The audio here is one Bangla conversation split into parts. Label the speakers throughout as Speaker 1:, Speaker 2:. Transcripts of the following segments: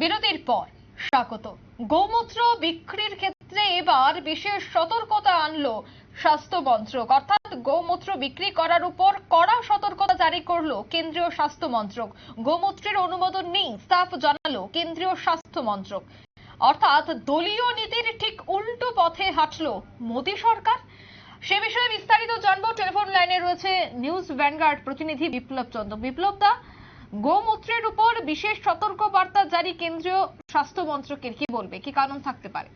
Speaker 1: বিরতির পর। স্বাগত। গোমূত্র বিক্রির ক্ষেত্রে এবার বিশেষ সতর্কতা আনলো স্বাস্থ্য মন্ত্রক। অর্থাৎ গোমূত্র বিক্রি করার উপর কড়া সতর্কতা জারি করল কেন্দ্রীয় স্বাস্থ্য মন্ত্রক। গোমূত্রের অনুমোদন নেই সাফ জানালো কেন্দ্রীয় স্বাস্থ্য মন্ত্রক। অর্থাৎ দলীয় নীতির ঠিক উল্টো পথে হাঁটলো মোদী সরকার। সে বিষয়ে বিস্তারিত জানব টেলিফোন লাইনে রয়েছে নিউজ ভ্যানগার্ড প্রতিনিধি বিপ্লব চন্দ্র। বিপ্লব দা গোমূত্রের উপর বিশেষ সতর্ক বার্তা জারি কেন্দ্রীয় স্বাস্থ্য মন্ত্রকের। কি বলবে? কি কারণ থাকতে পারে?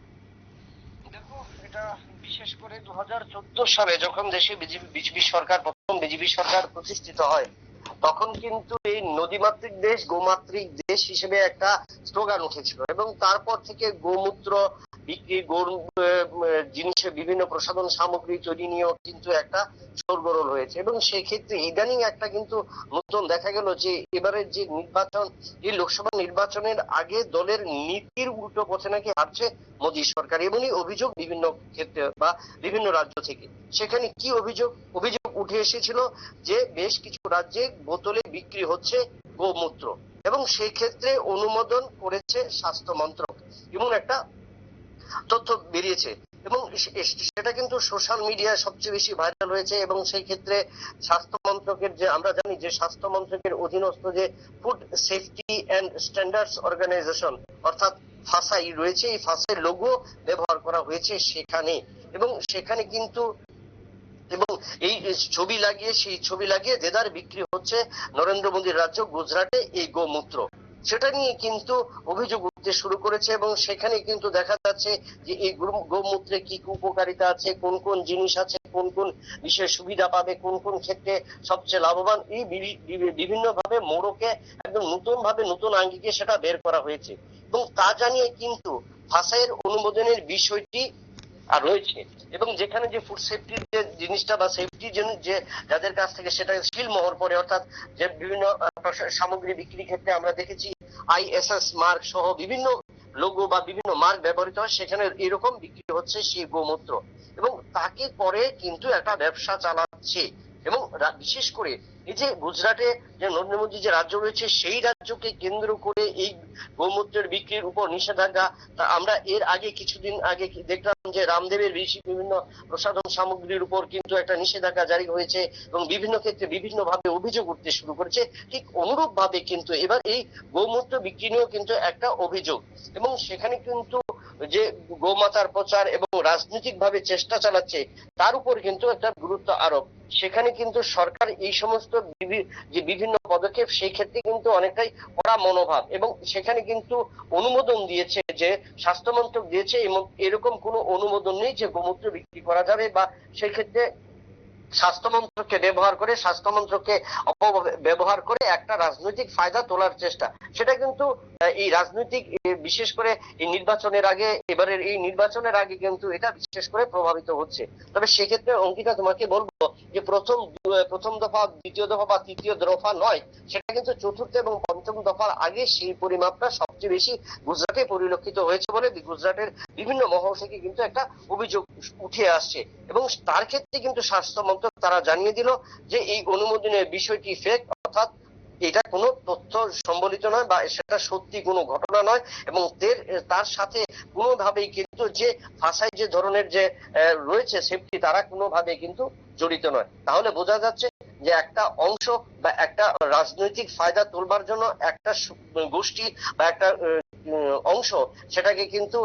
Speaker 2: এটা বিশেষ করে দু হাজার চোদ্দ সালে যখন দেশে বিজেপি সরকার, প্রথম বিজেপি সরকার প্রতিষ্ঠিত হয় তখন কিন্তু এই নদীমাতৃক দেশ, গোমাতৃক দেশ হিসেবে একটা স্লোগান উঠেছিল এবং তারপর থেকে গোমূত্র বিক্রি গরু জিনিসের বিভিন্ন প্রসাধন সামগ্রী তৈরি নিয়েও কিন্তু একটা সরগরল হয়েছে এবং সেক্ষেত্রে ইদানিং একটা কিন্তু নতুন দেখা গেল যে এবারের যে নির্বাচন এই লোকসভা নির্বাচনের আগে দলের নীতির উল্টো পথে নাকি হাঁটছে মোদী সরকার এমনই অভিযোগ বিভিন্ন ক্ষেত্রে বা বিভিন্ন রাজ্য থেকে। সেখানে কি অভিযোগ? অভিযোগ উঠে এসেছিল যে বেশ কিছু রাজ্যে বোতলে বিক্রি হচ্ছে গোমূত্র এবং সেই ক্ষেত্রে অনুমোদন করেছে স্বাস্থ্য মন্ত্রক এমন একটা তথ্য বেরিয়েছে এবং সেটা কিন্তু সোশ্যাল মিডিয়ায় সবচেয়ে বেশি ভাইরাল হয়েছে এবং সেই ক্ষেত্রে স্বাস্থ্য মন্ত্রকের যে আমরা জানি যে স্বাস্থ্য মন্ত্রকের অধীনস্থ যে food safety and standards organization অর্থাৎ ফাসাই রয়েছে, এই ফাসাই লোগো ব্যবহার করা হয়েছে সেখানে। এবং সেখানে কিন্তু এবং এই ছবি লাগিয়ে, সেই ছবি লাগিয়ে দেদার বিক্রি হচ্ছে নরেন্দ্র মোদীর রাজ্য গুজরাটে এই গোমূত্র। সেটা নিয়ে কিন্তু অভিযোগ উঠতে শুরু করেছে এবং সেখানে কিন্তু দেখা যাচ্ছে যে এই গোমূত্রে কি কি উপকারিতা আছে, কোন কোন জিনিস আছে, কোন কোন বিশেষ সুবিধা পাবে, কোন কোন ক্ষেত্রে সবচেয়ে লাভবান। এই বিভিন্ন ভাবে মোড়কে একদম নতুন ভাবে নতুন আঙ্গিকে সেটা বের করা হয়েছে। এবং তা জানিয়ে কিন্তু ভাষায়ের অনুমোদনের বিষয়টি রয়েছে। এবং যেখানে যে ফুড সেফটির যে জিনিসটা বা সেফটি যে যাদের কাছ থেকে সেটা সিল মোহর পড়ে অর্থাৎ যে বিভিন্ন সামগ্রী বিক্রির ক্ষেত্রে আমরা দেখেছি আইএসএস মার্ক সহ বিভিন্ন লোগো বা বিভিন্ন মার্ক ব্যবহৃত হয়, সেখানে এরকম বিক্রি হচ্ছে সেই গোমূত্র। এবং তাকে পরে কিন্তু একটা ব্যবসা চালাচ্ছে। এবং বিশেষ করে এই যে গুজরাটে যে নরেন্দ্র মোদী যে রাজ্য রয়েছে, সেই রাজ্যকে কেন্দ্র করে এই গোমূত্রের বিক্রির উপর নিষেধাজ্ঞা। তা আমরা এর আগে কিছুদিন আগে দেখলাম যে রামদেবের বিভিন্ন প্রসাধন সামগ্রীর উপর কিন্তু একটা নিষেধাজ্ঞা জারি হয়েছে এবং বিভিন্ন ক্ষেত্রে বিভিন্ন ভাবে অভিযোগ উঠতে শুরু করেছে। ঠিক অনুরূপ ভাবে কিন্তু এবার এই গোমূত্র বিক্রি নিয়েও কিন্তু একটা অভিযোগ। এবং সেখানে কিন্তু যে গোমাতার প্রচার এবং রাজনৈতিকভাবে চেষ্টা চালাচ্ছে, তার উপর কিন্তু একটা গুরুত্ব আরোপ। সেখানে কিন্তু সরকার এই সমস্ত যে বিভিন্ন পদক্ষেপ, সেই ক্ষেত্রে কিন্তু অনেকটাই কড়া মনোভাব এবং সেখানে কিন্তু অনুমোদন দিয়েছে যে স্বাস্থ্য মন্ত্রক দিয়েছে এরকম কোনো অনুমোদন নেই যে গোমূত্র বিক্রি করা যাবে বা সেই ক্ষেত্রে স্বাস্থ্য মন্ত্রককে ব্যবহার করে স্বাস্থ্য মন্ত্রককে অপব্যবহার করে একটা রাজনৈতিক ফায়দা তোলার চেষ্টা। সেটা কিন্তু এই রাজনৈতিক বিশেষ করে এই নির্বাচনের আগে, এবারের এই নির্বাচনের আগে কিন্তু এটা বিশেষ করে প্রভাবিত হচ্ছে। তবে সেক্ষেত্রে, অঙ্কিতা, তোমাকে বলব যে প্রথম প্রথম দফা, দ্বিতীয় দফা বা তৃতীয় দফা নয়, সেটা কিন্তু চতুর্থ এবং পঞ্চম দফার আগে সেই পরিমাপটা সবচেয়ে বেশি গুজরাটে পরিলক্ষিত হয়েছে বলে গুজরাটের বিভিন্ন মহল থেকে কিন্তু একটা অভিযোগ উঠে আসছে। এবং তার ক্ষেত্রে কিন্তু স্বাস্থ্য মন্ত্রক তারা জানিয়ে দিল যে এই অনুমোদনের বিষয়টি ফেক অর্থাৎ এটা কোনো তথ্য সম্বলিত নয় বা সেটা সত্যি কোনো ঘটনা নয়। এবং তার সাথে কোনোভাবেই কিন্তু যে ভাষায় যে ধরনের যে রয়েছে সেফটি তারা কোনোভাবে কিন্তু জড়িত নয়। তাহলে বোঝা যাচ্ছে যে একটা অংশ বা একটা রাজনৈতিক ফায়দা তোলবার জন্য একটা গোষ্ঠী বা একটা অংশ সেটাকে কিন্তু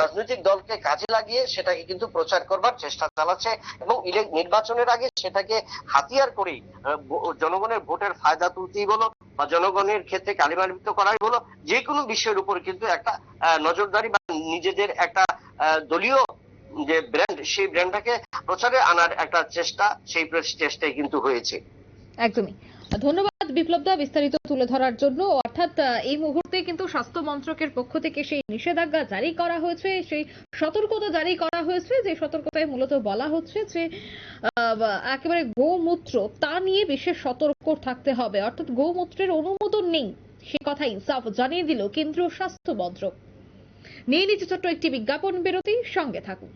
Speaker 2: রাজনৈতিক দলকে কাজে লাগিয়ে সেটাকে কিন্তু প্রচার করবার চেষ্টা চালাচ্ছে এবং নির্বাচনের আগে সেটাকে হাতিয়ার করেই জনগণের ভোটের ফায়দা তুলতেই বলো বা জনগণের ক্ষেত্রে কালিমালিপ্ত করাই বলো, যে কোনো বিষয়ের উপর কিন্তু একটা নজরদারি বা নিজেদের একটা দলীয় যে ব্র্যান্ড, সেই ব্র্যান্ডটাকে প্রচারে আনার একটা চেষ্টা, সেই চেষ্টায় কিন্তু হয়েছে।
Speaker 1: একদমই। ধন্যবাদ বিপ্লব দা বিস্তারিত তুলে ধরার জন্য। অর্থাৎ এই মুহূর্তে কিন্তু স্বাস্থ্য মন্ত্রকের পক্ষ থেকে সেই নিষেধাজ্ঞা জারি করা হয়েছে, সেই সতর্কতা জারি করা হয়েছে, যে সতর্কতায় মূলত বলা হচ্ছে যে একেবারে গোমূত্র, তা নিয়ে বিশেষ সতর্ক থাকতে হবে। অর্থাৎ গোমূত্রের অনুমোদন নেই, সে কথাই সাফ জানিয়ে দিল কেন্দ্রীয় স্বাস্থ্য মন্ত্রক। নিয়ে নিচ্ছে ছোট্ট একটি বিজ্ঞাপন বিরতি, সঙ্গে থাকুন।